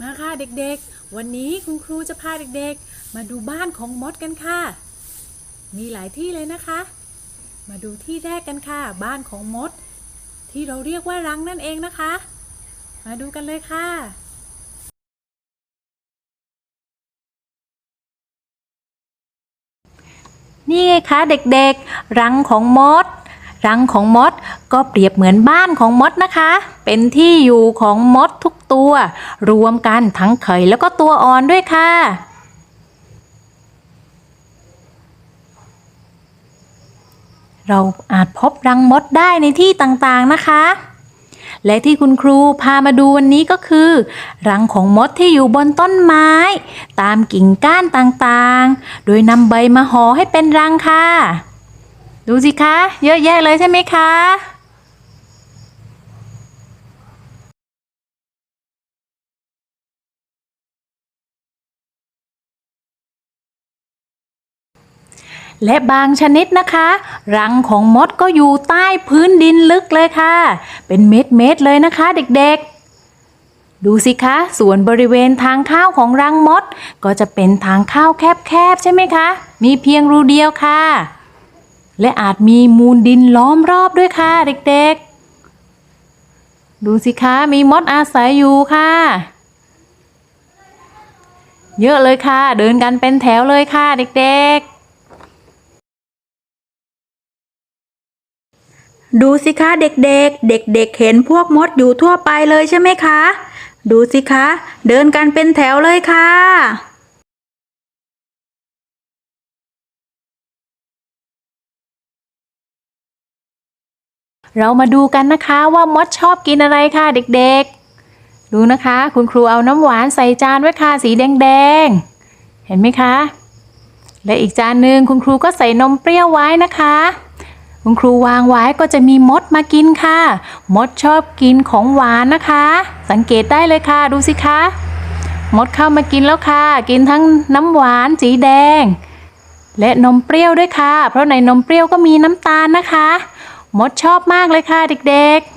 มาค่ะเด็กๆ วันนี้คุณครูจะพาเด็กๆ มาดูบ้านของมดกันค่ะ มีหลายที่เลยนะคะ มาดูที่แรกกันค่ะ บ้านของมด ที่เราเรียกว่ารังนั่นเองนะคะ มาดูกันเลยค่ะ นี่ไงคะเด็กๆ รังของมด รังของมด ก็เปรียบเหมือนบ้านของมดนะคะ เป็นที่อยู่ของมดทุกตัว รวมกันทั้งไข่แล้วก็ตัวอ่อนด้วยค่ะเราอาจพบรังมดได้ในที่ต่างๆนะคะ และที่คุณครูพามาดูวันนี้ก็คือ รังของมดที่อยู่บนต้นไม้ ตามกิ่งก้านต่างๆ โดยนำใบมาห่อให้เป็นรังค่ะ ดูสิคะ เยอะแยะเลยใช่ไหมคะและบางชนิดนะคะ รังของมดก็อยู่ใต้พื้นดินลึกเลยค่ะ เป็นเม็ดเม็ดเลยนะคะเด็กๆ ดูสิคะ ส่วนบริเวณทางเข้าของรังมด ก็จะเป็นทางเข้าแคบๆใช่ไหมคะ มีเพียงรูเดียวค่ะ และอาจมีมูลดินล้อมรอบด้วยค่ะเด็กๆ ดูสิคะมีมดอาศัยอยู่ค่ะ เยอะเลยค่ะ เดินกันเป็นแถวเลยค่ะเด็กๆดูสิคะเด็กๆ เด็กๆเห็นพวกมดอยู่ทั่วไปเลยใช่ไหมคะ ดูสิคะ เดินกันเป็นแถวเลยค่ะ เรามาดูกันนะคะว่ามดชอบกินอะไรค่ะเด็กๆ ดูนะคะ คุณครูเอาน้ำหวานใส่จานไว้ค่ะสีแดงๆ เห็นไหมคะ และอีกจานหนึ่งคุณครูก็ใส่นมเปรี้ยวไว้นะคะ คุณครูวางไว้ก็จะมีมดมากินค่ะ มดชอบกินของหวานนะคะ สังเกตได้เลยค่ะดูสิคะ มดเข้ามากินแล้วค่ะ กินทั้งน้ำหวานสีแดง และนมเปรี้ยวด้วยค่ะ เพราะในนมเปรี้ยวก็มีน้ำตาลนะคะ มดชอบมากเลยค่ะเด็กๆ